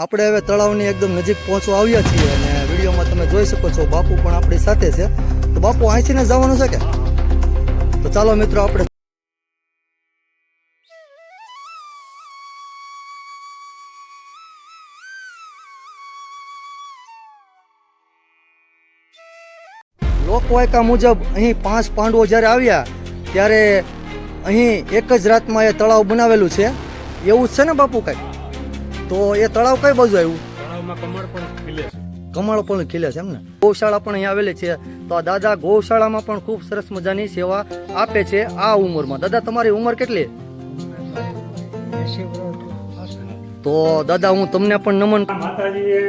આપણે હવે તળાવની એકદમ નજીક પહોંચવા આવ્યા છીએ અને વિડીયોમાં તમે જોઈ શકો છો બાપુ પણ આપણી સાથે છે. તો બાપુ, અહીંથી જવાનું છે કે? તો ચાલો મિત્રો, આપણે લોકવાયકા મુજબ અહીં પાંચ પાંડવો જ્યારે આવ્યા, ત્યારે અહીં એક જ રાતમાં એ તળાવ બનાવેલું છે. એવું છે ને બાપુ કાંઈ? તો એ તળાવ કઈ બાજુ આવ્યું? તળાવમાં કમળ પણ ખીલે છે. કમળ પણ ખીલે છે એમ ને? ગૌશાળા પણ અહીંયા આવેલી છે. તો આ દાદા ગૌશાળામાં પણ ખૂબ સરસ મજાની સેવા આપે છે આ ઉંમરમાં. દાદા તમારી ઉંમર કેટલી? તો દાદા હું તમને પણ નમન માતાજીએ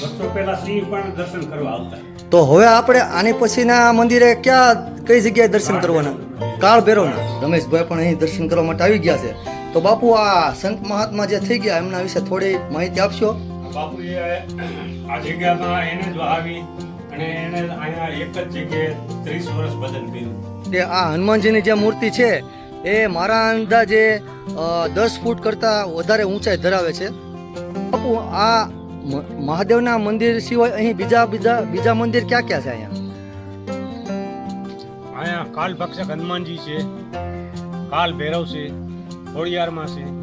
વર્ષો પહેલા સિંહ પણ દર્શન કરવા આવતા. તો હવે આપણે આની પછીના મંદિરે ક્યાં કઈ જગ્યાએ દર્શન કરવાના? કાળ ભેરોના રમેશભાઈ પણ અહીં દર્શન કરવા માટે આવી ગયા છે. તો બાપુ આ સંત મહાત્મા જે થઈ ગયા એમના વિશે થોડી માહિતી આપશો? એ આ જગ્યામાં એને જ આવી અને એને અહીંયા એક જ જગ્યાએ ત્રીસ વર્ષ ભજન કર્યું. તે આ હનુમાનજીની જે મૂર્તિ છે એ મારા અંદાજે દસ ફૂટ કરતાં વધારે ઊંચાઈ ધરાવે છે. બાપુ આ મહાદેવના મંદિર સિવાય અહીં બીજા બીજા બીજા મંદિર ક્યાં ક્યાં છે અહીંયા? અહીંયા કાલ ભક્ષક હનુમાનજી છે કાલ ભૈરવ છે. ખોડિયારમાં છે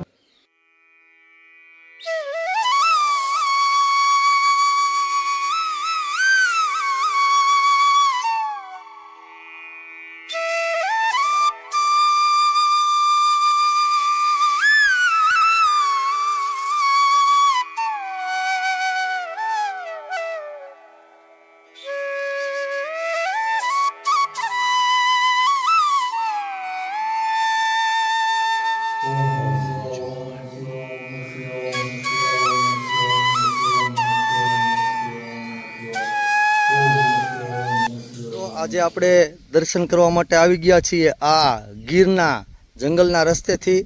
આજે આપણે દર્શન કરવા માટે આવી ગયા છીએ આ ગીરના જંગલના રસ્તેથી.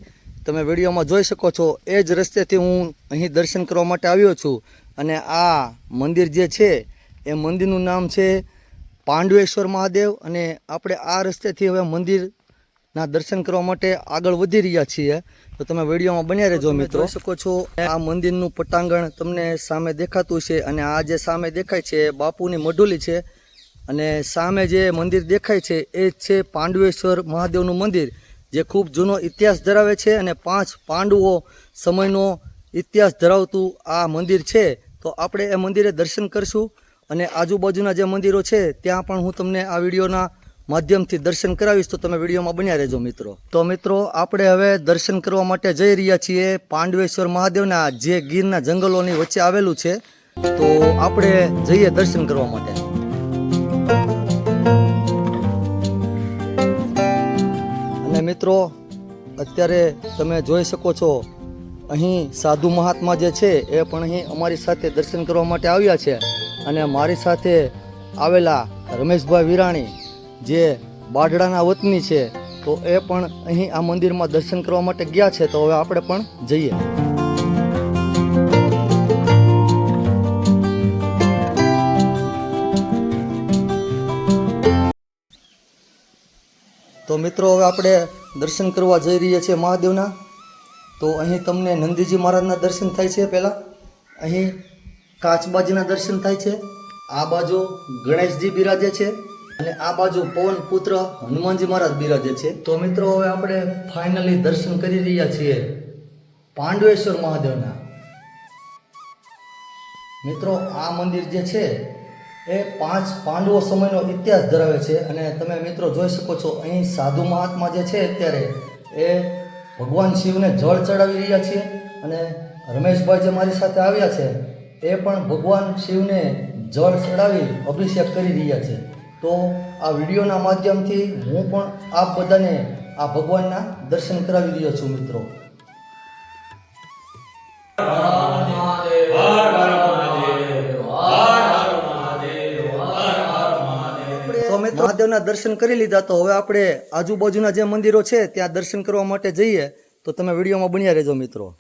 તમે વિડીયોમાં જોઈ શકો છો એ જ રસ્તેથી હું અહીં દર્શન કરવા માટે આવ્યો છું. અને આ મંદિર જે છે એ મંદિરનું નામ છે પાંડવેશ્વર મહાદેવ. અને આપણે આ રસ્તેથી હવે મંદિરના દર્શન કરવા માટે આગળ વધી રહ્યા છીએ. તો તમે વિડીયોમાં બન્યા રહેજો મિત્રો. જોઈ શકો છો આ મંદિરનું પટાંગણ તમને સામે દેખાતું છે. અને આ જે સામે દેખાય છે એ બાપુની મઢુલી છે. અને સામે જે મંદિર દેખાય છે, એ જ છે પાંડવેશ્વર મહાદેવનું મંદિર, જે ખૂબ જૂનો ઇતિહાસ ધરાવે છે અને પાંચ પાંડવો સમયનો ઇતિહાસ ધરાવતું આ મંદિર છે. તો આપણે એ મંદિરે દર્શન કરશું અને આજુબાજુના જે મંદિરો છે, ત્યાં પણ હું તમને આ વિડીયોના માધ્યમથી દર્શન કરાવીશ. તો તમે વિડીયોમાં બન્યા રહેજો મિત્રો. તો મિત્રો, આપણે હવે દર્શન કરવા માટે જઈ રહ્યા છીએ પાંડવેશ્વર મહાદેવના જે ગીરના જંગલોની વચ્ચે આવેલું છે. તો આપણે જઈએ દર્શન કરવા માટે. અને મિત્રો, અત્યારે તમે જોઈ શકો છો, અહીં સાધુ મહાત્મા જે છે એ પણ અહીં અમારી સાથે દર્શન કરવા માટે આવ્યા છે. અને મારી સાથે આવેલા રમેશભાઈ વિરાણી, જે બાઢડાના વતની છે, તો એ પણ અહીં આ મંદિરમાં દર્શન કરવા માટે ગયા છે. તો હવે આપણે પણ જઈએ. તો મિત્રો, હવે આપણે દર્શન કરવા જઈ રહ્યા છીએ મહાદેવના. તો અહીં તમને નંદીજી મહારાજના દર્શન થાય છે પહેલાં. અહીં કાચબાજીના દર્શન થાય છે. આ બાજુ ગણેશજી બિરાજે છે અને આ બાજુ પવન પુત્ર હનુમાનજી મહારાજ બિરાજે છે. તો મિત્રો, હવે આપણે ફાઇનલી દર્શન કરી રહ્યા છીએ પાંડવેશ્વર મહાદેવના. મિત્રો, આ મંદિર જે છે એ પાંચ પાંડવો સમયનો ઇતિહાસ ધરાવે છે અને તમે મિત્રો જોઈ શકો છો, અહીં સાધુ મહાત્મા જે છે અત્યારે એ ભગવાન શિવને જળ ચડાવી રહ્યા છે અને રમેશભાઈ જે મારી સાથે આવ્યા છે, એ પણ ભગવાન શિવને જળ ચડાવી અભિષેક કરી રહ્યા છે. તો આ વિડીયોના માધ્યમથી હું પણ આપ બધાને આ ભગવાનના દર્શન કરાવી રહ્યો છું મિત્રો. મહાદેવના દર્શન કરી લીધા, તો હવે આપણે આજુબાજુના જે મંદિરો છે, ત્યાં દર્શન કરવા માટે જઈએ, તો તમે વિડીયોમાં બન્યા રહેજો મિત્રો.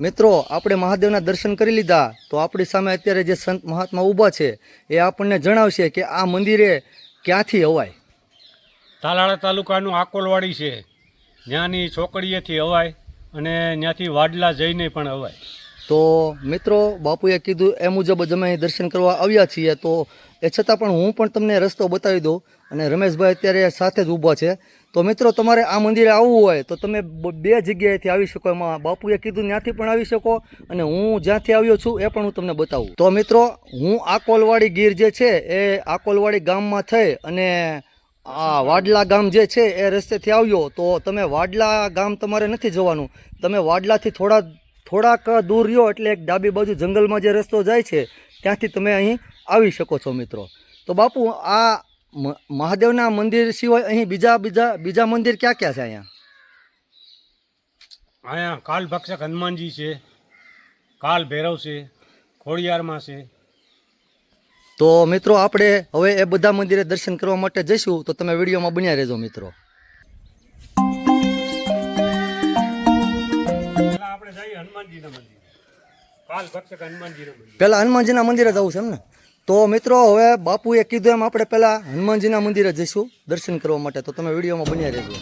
મિત્રો, આપણે મહાદેવના દર્શન કરી લીધા, તો આપણી સામે અત્યારે જે સંત મહાત્મા ઊભા છે, એ આપણને જણાવશે કે આ મંદિરે ક્યાંથી અવાય? તાલાળા તાલુકાનું આકોલવાડી છે. ત્યાંની ચોકડીએથી અવાય અને ત્યાંથી વાડલા જઈને પણ અવાય. તો મિત્રો બાપુએ કીધું એ મુજબ જ અમે દર્શન કરવા આવ્યા છીએ. તો એ છતાં પણ હું પણ તમને રસ્તો બતાવી દઉં અને રમેશભાઈ અત્યારે સાથે જ ઊભા છે. તો મિત્રો, તમારે આ મંદિરે આવવું હોય તો તમે બે જગ્યાએથી આવી શકો. એમાં બાપુએ કીધું ત્યાંથી પણ આવી શકો અને હું જ્યાંથી આવ્યો છું એ પણ હું તમને બતાવું. તો મિત્રો, હું આકોલવાડી ગીર જે છે એ આકોલવાડી ગામમાં થઈ અને આ વાડલા ગામ જે છે એ રસ્તેથી આવ્યો. તો તમે વાડલા ગામ તમારે નથી જવાનું. તમે વાડલાથી થોડા, થોડાક દૂર રહ્યો એટલે એક ડાબી બાજુ જંગલમાં જે રસ્તો જાય છે, ત્યાંથી તમે અહીં આવી શકો છો મિત્રો. તો બાપુ, આ મહાદેવના મંદિર સિવાય અહીં બીજા બીજા બીજા મંદિર ક્યાં ક્યાં છે અહીંયા? અહીંયા કાલ ભક્ષક હનુમાનજી છે કાલ ભૈરવ છે ખોડિયારમાં છે. તો મિત્રો આપણે હવે એ બધા મંદિરે દર્શન કરવા માટે જઈશું તો તમે વિડીયોમાં બન્યા રહેજો મિત્રો. આપણે જઈએ હનુમાનજીના મંદિર. કાલ ભક્ષક હનુમાનજીના મંદિર. પહેલાં હનુમાનજીના મંદિરે જવું છે એમ ને? તો મિત્રો, હવે બાપુએ કીધું એમ આપણે પહેલાં હનુમાનજીના મંદિરે જઈશું દર્શન કરવા માટે. તો તમે વિડીયોમાં બન્યા રહેજો.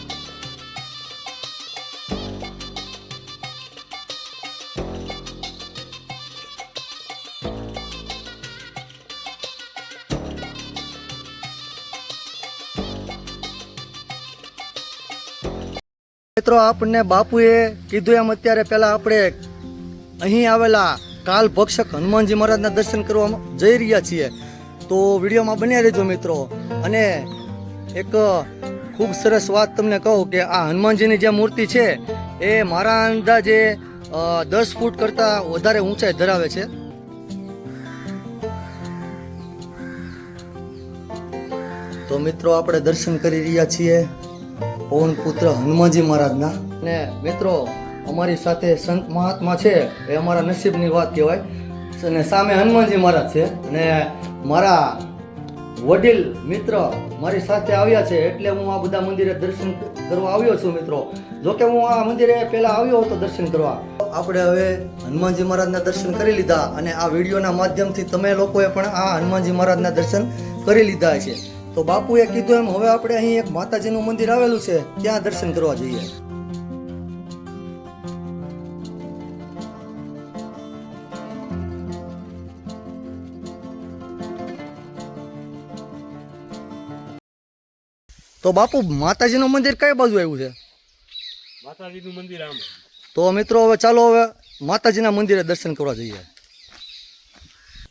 મિત્રો, આપણને બાપુએ કીધું એમ અત્યારે પહેલાં આપણે અહીં આવેલા કાલ ભક્ષક હનુમાનજી મહારાજના દર્શન કરવા જઈ રહ્યા છીએ. તો વિડીયોમાં બન્યા રહેજો મિત્રો. અને એક ખૂબ સરસ વાત તમને કહું કે આ હનુમાનજીની જે મૂર્તિ છે, એ મારા અંદાજે દસ ફૂટ કરતાં વધારે ઊંચાઈ ધરાવે છે. તો મિત્રો, આપણે દર્શન કરી રહ્યા છીએ. પવન પુત્ર હનુમાનજી મહારાજના. ને મિત્રો અમારી સાથે સંત મહાત્મા છે, એ અમારા નસીબની વાત કહેવાય. અને સામે હનુમાનજી મહારાજ છે. અને મારા વડીલ મિત્ર મારી સાથે આવ્યા છે, એટલે હું આ બધા મંદિરે દર્શન કરવા આવ્યો છું મિત્રો. જોકે હું આ મંદિરે પહેલાં આવ્યો હતો દર્શન કરવા. આપણે હવે હનુમાનજી મહારાજના દર્શન કરી લીધા અને આ વિડીયોના માધ્યમથી તમે લોકોએ પણ આ હનુમાનજી મહારાજના દર્શન કરી લીધા છે. તો બાપુએ કીધું એમ, હવે આપણે અહીં એક માતાજીનું મંદિર આવેલું છે, ત્યાં દર્શન કરવા જઈએ. તો બાપુ માતાજીનું મંદિર કઈ બાજુ આવ્યું છે? માતાજીનું મંદિર આમ. તો મિત્રો હવે ચાલો હવે માતાજીના મંદિરે દર્શન કરવા જઈએ.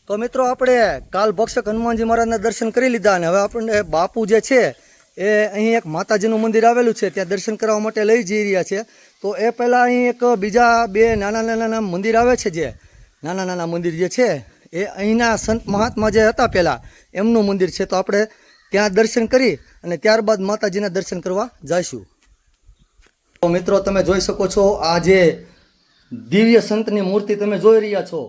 તો મિત્રો આપણે કાલ ભક્ષક હનુમાનજી મહારાજના દર્શન કરી લીધા અને હવે આપણને બાપુ જે છે એ અહીં એક માતાજીનું મંદિર આવેલું છે ત્યાં દર્શન કરવા માટે લઈ જઈ રહ્યા છે. તો એ પહેલાં અહીં એક બીજા બે નાના નાના નાના મંદિર આવે છે જે નાના નાના મંદિર જે છે એ અહીંના સંત મહાત્મા જે હતા પહેલાં એમનું મંદિર છે. તો આપણે ત્યાં દર્શન કરી અને ત્યારબાદ માતાજીના દર્શન કરવા જઈશું. તો મિત્રો, તમે જોઈ શકો છો, આ જે દિવ્ય સંતની મૂર્તિ તમે જોઈ રહ્યા છો,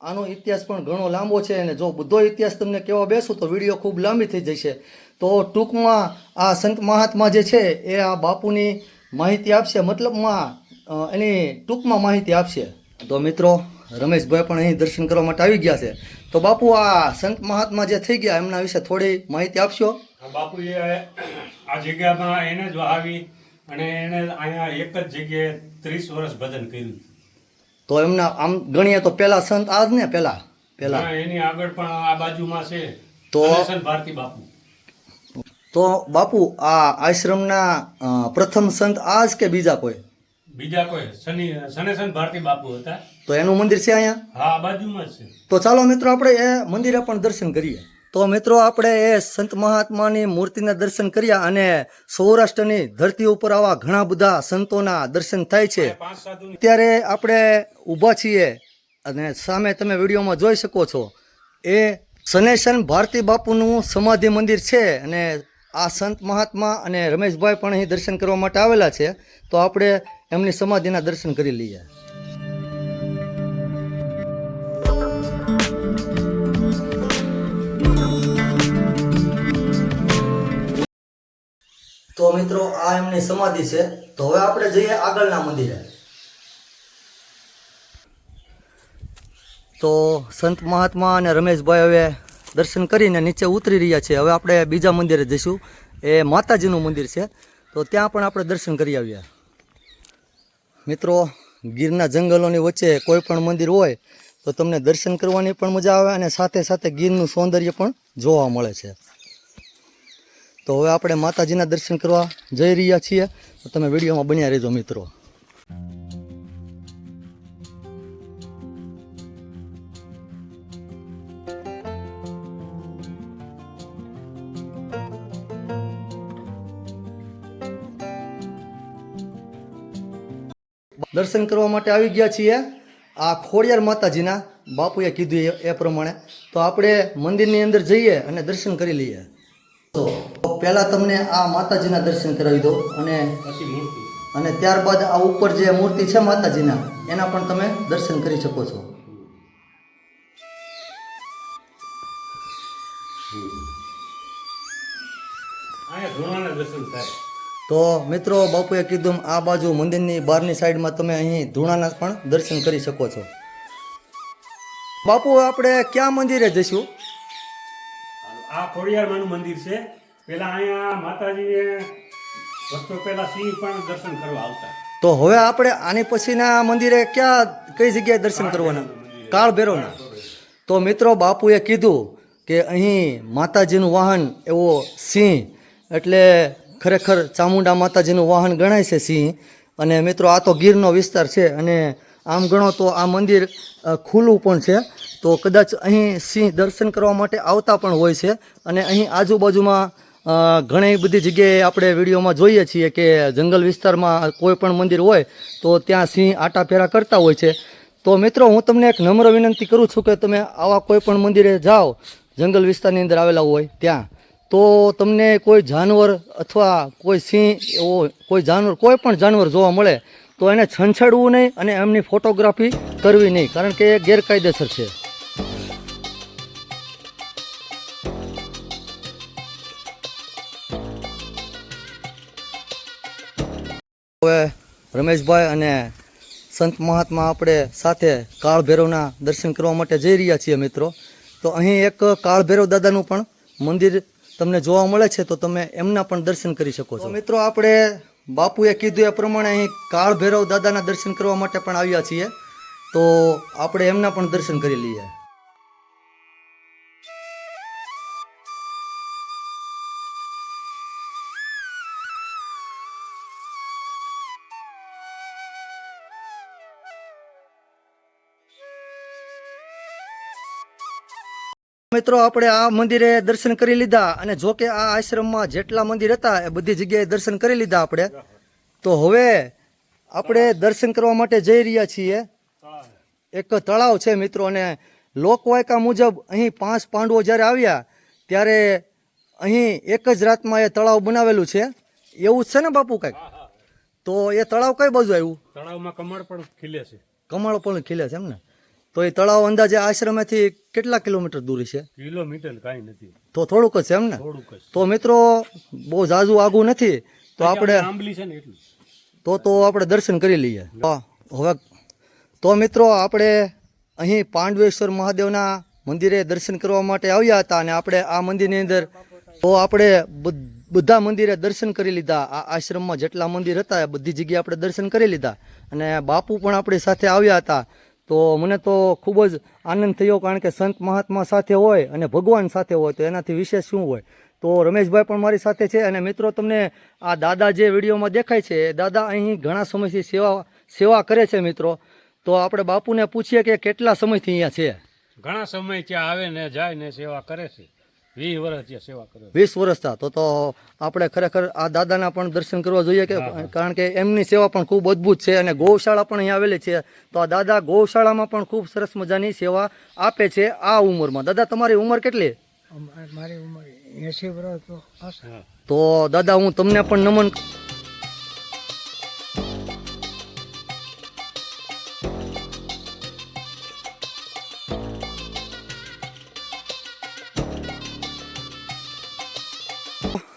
આનો ઇતિહાસ પણ ઘણો લાંબો છે અને જો બધો ઇતિહાસ તમને કહેવા બેસું તો વીડિયો ખૂબ લાંબી થઈ જશે. તો ટૂંકમાં આ સંત મહાત્મા જે છે, એ આ બાપુની માહિતી આપશે, મતલબમાં એની ટૂંકમાં માહિતી આપશે. તો મિત્રો રમેશભાઈ પણ અહીં દર્શન કરવા માટે આવી ગયા છે. તો બાપુ આ સંત મહાત્મા જે થઈ ગયા એમના વિશે થોડી માહિતી આપશો? બાપુ બાપુએ આ જગ્યામાં એને જ આવી અને એને અહીંયા એક જ જગ્યાએ ત્રીસ વર્ષ ભજન કર્યું. તો એમના આમ ગણીએ તો પેલા સંત આજ ને પેલા? પેલા? એની આગળ પણ આ બાજુમાં છે. તો- ભારતી બાપુ. તો બાપુ આ આશ્રમના પ્રથમ સંત આ જ કે બીજા કોઈ? બીજા કોઈ શનિ શનેશન ભારતી બાપુ હતા. તો એનું મંદિર છે અહીંયા? હા બાજુમાં જ છે. તો ચાલો મિત્રો આપણે એ મંદિરે પણ દર્શન કરીએ. તો મિત્રો આપણે એ સંત મહાત્માની મૂર્તિના દર્શન કર્યા અને સૌરાષ્ટ્રની ધરતી ઉપર આવા ઘણા બધા સંતોના દર્શન થાય છે. અત્યારે આપણે ઊભા છીએ અને સામે તમે વિડીયોમાં જોઈ શકો છો. એ સનેશન ભારતી બાપુનું સમાધિ મંદિર છે અને આ સંત મહાત્મા અને રમેશભાઈ પણ અહીં દર્શન કરવા માટે આવેલા છે. તો આપણે એમની સમાધિના દર્શન કરી લઈએ. તો મિત્રો આ એમની સમાધિ છે. તો હવે આપણે જઈએ આગળના મંદિરે. તો સંત મહાત્મા અને રમેશભાઈ હવે દર્શન કરીને નીચે ઉતરી રહ્યા છે. હવે આપણે બીજા મંદિરે જઈશું. એ માતાજીનું મંદિર છે. તો ત્યાં પણ આપણે દર્શન કરી આવ્યા મિત્રો, ગીરના જંગલોની વચ્ચે કોઈ પણ મંદિર હોય, તો તમને દર્શન કરવાની પણ મજા આવે અને સાથે સાથે ગીરનું સૌંદર્ય પણ જોવા મળે છે. તો હવે આપણે માતાજીના દર્શન કરવા જઈ રહ્યા છીએ. તો તમે વિડીયોમાં બન્યા રહેજો મિત્રો. દર્શન કરવા માટે આવી ગયા છીએ. આ ખોડિયાર માતાજીના બાપુએ કીધું એ- પ્રમાણે. તો આપણે મંદિરની અંદર જઈએ અને દર્શન કરી લઈએ. તો પહેલાં તમને આ માતાજીના દર્શન કરાવી દો અને અને ત્યારબાદ આ ઉપર જે મૂર્તિ છે માતાજીના એના પણ તમે દર્શન કરી શકો છો. દર્શન થાય. તો મિત્રો બાપુએ કીધું આ બાજુ મંદિરની બહારની સાઈડમાં તમે અહીં ધૂણાના પણ દર્શન કરી શકો છો. બાપુ આપણે ક્યાં મંદિરે જઈશું? આ ખોડિયારમાંનું મંદિર છે. પેલા અહીંયા માતાજીએ વર્ષો પહેલા સિંહ પણ દર્શન કરવા આવતા. તો હવે આપણે આની પછીના મંદિરે ક્યાં કઈ જગ્યાએ દર્શન કરવાના? કાળ ભેરોના તો મિત્રો બાપુએ કીધું કે અહીં માતાજીનું વાહન એવો સિંહ એટલે ખરેખર ચામુંડા માતાજીનું વાહન ગણાય છે સિંહ. અને મિત્રો, આ તો ગીરનો વિસ્તાર છે અને આમ ગણો તો આ મંદિર ખુલ્લું પણ છે. તો કદાચ અહીં સિંહ દર્શન કરવા માટે આવતા પણ હોય છે. અને અહીં આજુબાજુમાં ઘણી બધી જગ્યાએ આપણે વિડીયોમાં જોઈએ છીએ કે જંગલ વિસ્તારમાં કોઈ પણ મંદિર હોય તો ત્યાં સિંહ આટા ફેરા કરતા હોય છે. તો મિત્રો, હું તમને એક નમ્ર વિનંતી કરું છું કે તમે આવા કોઈ પણ મંદિરે જાઓ, જંગલ વિસ્તારની અંદર આવેલા હોય, ત્યાં. તો તમને કોઈ જાનવર અથવા કોઈ સિંહ એવો કોઈ જાનવર, કોઈ પણ જાનવર જોવા મળે, તો એને છંછેડવું નહીં અને એમની ફોટોગ્રાફી કરવી નહીં, કારણ કે એ ગેરકાયદેસર છે. હવે રમેશભાઈ અને સંત મહાત્મા આપણે સાથે કાળ ભૈરવના દર્શન કરવા માટે જઈ રહ્યા છીએ મિત્રો. તો અહીં એક કાળ ભૈરવ દાદાનું પણ મંદિર તમને જોવા મળે છે, તો તમે એમના પણ દર્શન કરી શકો છો. મિત્રો આપણે બાપુએ કીધું એ પ્રમાણે અહીં કાળ ભૈરવ દાદાના દર્શન કરવા માટે પણ આવ્યા છીએ. તો આપણે એમના પણ દર્શન કરી લઈએ. મિત્રો આપણે આ મંદિરે દર્શન કરી લીધા અને જો કે આ આશ્રમમાં જેટલા મંદિર હતા એ બધી જગ્યાએ દર્શન કરી લીધા આપણે. તો હવે આપણે દર્શન કરવા માટે જઈ રહ્યા છીએ. એક તળાવ છે મિત્રો અને લોકવાયકા મુજબ અહીં પાંચ પાંડવો જ્યારે આવ્યા ત્યારે અહીં એક જ રાતમાં એ તળાવ બનાવેલું છે. એવું છે ને બાપુ કાંઈક? તો એ તળાવ કઈ બાજુ આવ્યું? તળાવમાં કમળ પણ ખીલે છે. કમાળો પણ ખીલે છે એમ ને? તો એ તળાવ અંદાજે આશ્રમેથી કેટલા કિલોમીટર દૂર છે? કિલોમીટર કાંઈ નથી. તો થોડુંક જ છે એમ ને? થોડુંક તો મિત્રો બહુ ઝાઝું આગું નથી તો આપણે આંબલી છે ને એટલું. તો તો આપણે દર્શન કરી લઈએ. હવે તો મિત્રો આપણે અહીં પાંડવેશ્વર મહાદેવના મંદિરે દર્શન કરવા માટે આવ્યા હતા અને આપણે આ મંદિરની અંદર તો આપણે બધા મંદિરે દર્શન કરી લીધા. આ આશ્રમમાં જેટલા મંદિર હતા એ બધી જગ્યાએ આપણે દર્શન કરી લીધા. અને બાપુ પણ આપણી સાથે આવ્યા હતા. તો મને તો ખૂબ જ આનંદ થયો કારણ કે સંત મહાત્મા સાથે હોય અને ભગવાન સાથે હોય તો એનાથી વિશેષ શું હોય? તો રમેશભાઈ પણ મારી સાથે છે અને મિત્રો, તમને આ દાદા જે વિડીયોમાં દેખાય છે દાદા અહીં ઘણા સમયથી સેવા સેવા કરે છે મિત્રો. તો આપણે બાપુને પૂછીએ કે કેટલા સમયથી અહીંયા છે? ઘણા સમય ત્યાં આવે ને જાય ને સેવા કરે છે. વીસ વર્ષ સેવા કરે વીસ વર્ષથી તો તો આપણે ખરેખર આ દાદાના પણ દર્શન કરવા જોઈએ કે કારણ કે એમની સેવા પણ ખૂબ અદ્ભુત છે અને ગૌશાળા પણ અહીંયા આવેલી છે. તો આ દાદા ગૌશાળામાં પણ ખૂબ સરસ મજાની સેવા આપે છે આ ઉંમરમાં. દાદા તમારી ઉંમર કેટલી? મારી ઉંમર એસી વર્ષ તો તો દાદા હું તમને પણ નમન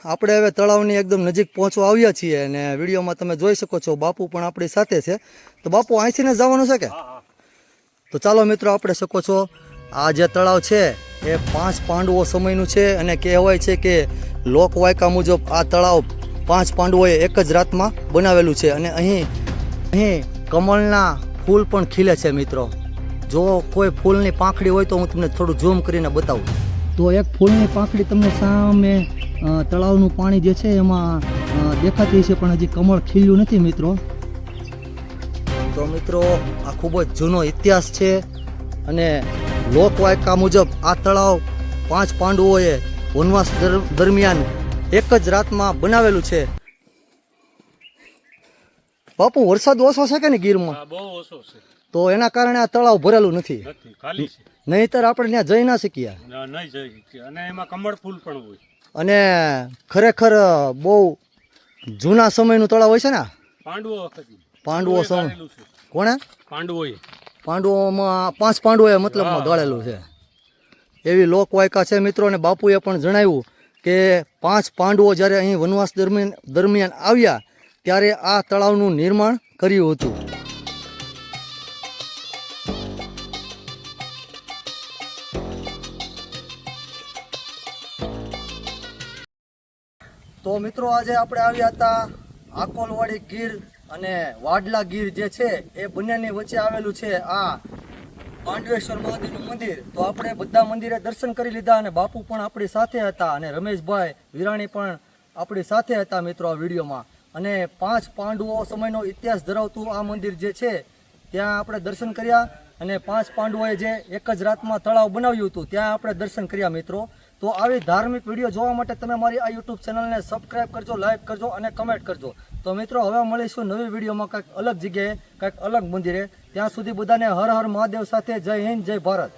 આપણે હવે તળાવની એકદમ નજીક પહોંચવા આવ્યા છીએ અને વિડીયોમાં તમે જોઈ શકો છો બાપુ પણ આપણી સાથે છે. તો બાપુ અહીંથીને જવાનું છે કે? હા હા. તો ચાલો મિત્રો આપણે શકો છો આ જે તળાવ છે એ પાંચ પાંડવો સમયનું છે અને કહેવાય છે કે લોકવાયકા મુજબ આ તળાવ પાંચ પાંડવોએ એક જ રાતમાં બનાવેલું છે અને અહીં અહીં કમળના ફૂલ પણ ખીલે છે મિત્રો. જો કોઈ ફૂલની પાંખડી હોય તો હું તમને થોડું ઝૂમ કરીને બતાવું. તો એક ફૂલની પાંખડી તમને સામે તળાવનું પાણી જે છે એમાં દેખાતી છે પણ હજી કમળ ખીલ્યું નથી મિત્રો. તો મિત્રો આ ખૂબ જ જૂનો ઇતિહાસ છે અને લોકવાયકા મુજબ આ તળાવ પાંચ પાંડવોએ વનવાસ દરમિયાન એક જ રાતમાં બનાવેલું છે. બાપુ વરસાદ ઓછો છે કે ને ગીરમાં? બહુ ઓછો છે. તો એના કારણે આ તળાવ ભરેલું નથી. નથી નહીતર આપણે ત્યાં જઈ ના શીખ્યા નહીં જઈ અને એમાં કમળ ફૂલ પણ હોય. અને ખરેખર બહુ જૂના સમયનું તળાવ હોય છે ને? પાંડવો પાંડવો સમય કોણે? પાંડવો પાંડવોમાં પાંચ પાંડવોએ મતલબમાં દોડેલું છે. એવી લોકવાયકા છે મિત્રો અને બાપુએ પણ જણાવ્યું કે પાંચ પાંડવો જ્યારે અહીં વનવાસ દરમિયાન દરમિયાન આવ્યા ત્યારે આ તળાવનું નિર્માણ કર્યું હતું. તો મિત્રો આજે આપણે આવ્યા હતા આકોલવાડી ગીર અને વાડલા ગીર જે છે એ બંનેની વચ્ચે આવેલું છે આ પાંડવેશ્વર મહાદેવનું મંદિર. તો આપણે બધા મંદિરે દર્શન કરી લીધા અને બાપુ પણ આપણી સાથે હતા અને રમેશભાઈ વિરાણી પણ આપણી સાથે હતા મિત્રો આ વિડીયોમાં. અને પાંચ પાંડવો સમયનો ઇતિહાસ ધરાવતું આ મંદિર જે છે, ત્યાં આપણે દર્શન કર્યા અને પાંચ પાંડવોએ જે એક જ રાતમાં તળાવ બનાવ્યું હતું, ત્યાં આપણે દર્શન કર્યા મિત્રો. તો આવી ધાર્મિક વીડિયો જોવા માટે તમે મારી આ યુટ્યુબ ચેનલને સબસ્ક્રાઇબ કરજો લાઈક કરજો અને કમેન્ટ કરજો. તો મિત્રો, હવે મળીશું નવી વિડીયોમાં કંઈક અલગ જગ્યાએ, કંઈક અલગ મંદિરે. ત્યાં સુધી બધાને હર હર મહાદેવ સાથે જય હિન્દ, જય ભારત.